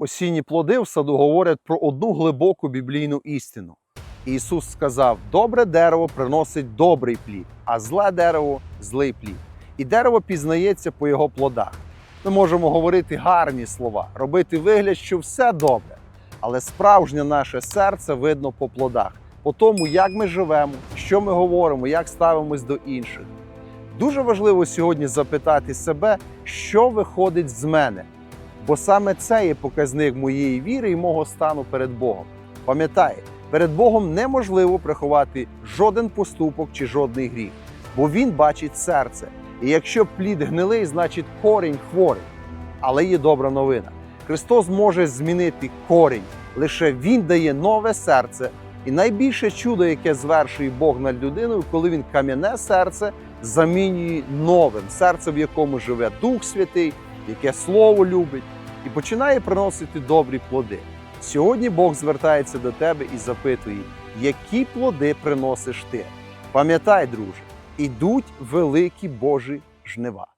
Осінні плоди в саду говорять про одну глибоку біблійну істину. Ісус сказав: добре дерево приносить добрий плід, а зле дерево злий плід. І дерево пізнається по його плодах. Ми можемо говорити гарні слова, робити вигляд, що все добре. Але справжнє наше серце видно по плодах, по тому, як ми живемо, що ми говоримо, як ставимось до інших. Дуже важливо сьогодні запитати себе, що виходить з мене, бо саме це є показник моєї віри і мого стану перед Богом. Пам'ятай, перед Богом неможливо приховати жоден поступок чи жодний гріх, бо Він бачить серце. І якщо плід гнилий, значить корінь хворий. Але є добра новина. Христос може змінити корінь, лише Він дає нове серце. І найбільше чудо, яке звершує Бог над людиною, коли він кам'яне серце замінює новим серцем, в якому живе Дух Святий, яке Слово любить, і починає приносити добрі плоди. Сьогодні Бог звертається до тебе і запитує, які плоди приносиш ти. Пам'ятай, друже, ідуть великі Божі жнива.